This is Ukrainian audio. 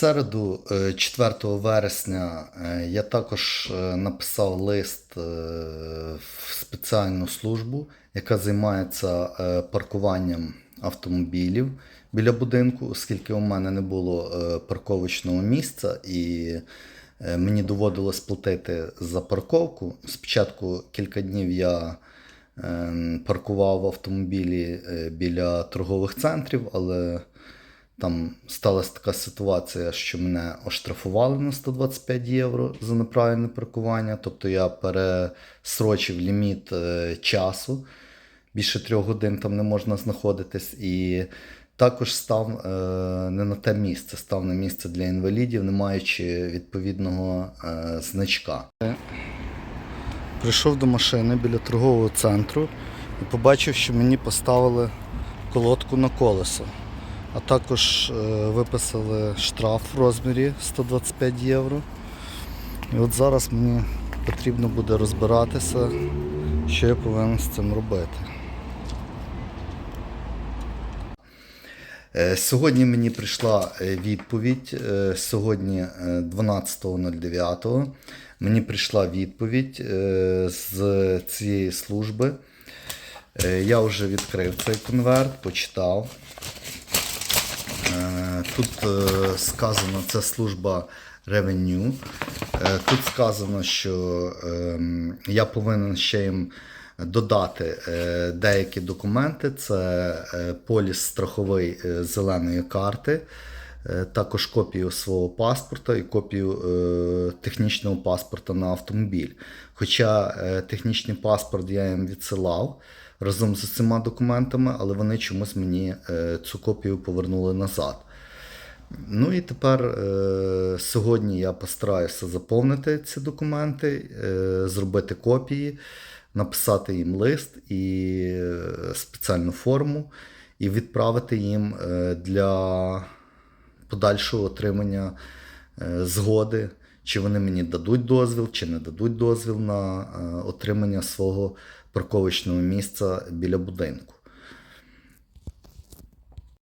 середу, е, 4 вересня, е, я також е, написав лист е, в спеціальну службу, яка займається е, паркуванням автомобілів біля будинку, оскільки у мене не було е, парковочного місця і е, мені доводилось платити за парковку. Спочатку кілька днів я ем, паркував автомобілі е, біля торгових центрів, але там сталася така ситуація, що мене оштрафували на 125 євро за неправильне паркування. Тобто я пересрочив ліміт е, часу. Більше трьох годин там не можна знаходитись. І також став е, не на те місце, став на місце для інвалідів, не маючи відповідного е, значка. Прийшов до машини біля торгового центру і побачив, що мені поставили колодку на колесо. А також е, виписали штраф в розмірі 125 євро. І от зараз мені потрібно буде розбиратися, що я повинен з цим робити. Е, Сьогодні мені прийшла е, відповідь. Сьогодні е, 12.09. Мені прийшла відповідь з цієї служби. Я вже відкрив цей конверт, почитав. Е, Тут е, сказано, це служба Revenue. Е, Тут сказано, що ем, я повинен ще їм додати е, деякі документи. Це е, поліс страховий е, зеленої карти, е, також копію свого паспорта і копію е, технічного паспорта на автомобіль. Хоча е, технічний паспорт я їм відсилав разом з цими документами, але вони чомусь мені е, цю копію повернули назад. Ну і тепер е, сьогодні я постараюся заповнити ці документи, е, зробити копії, написати їм лист і е, спеціальну форму і відправити їм для подальшого отримання згоди, чи вони мені дадуть дозвіл, чи не дадуть дозвіл на отримання свого парковочного місця біля будинку.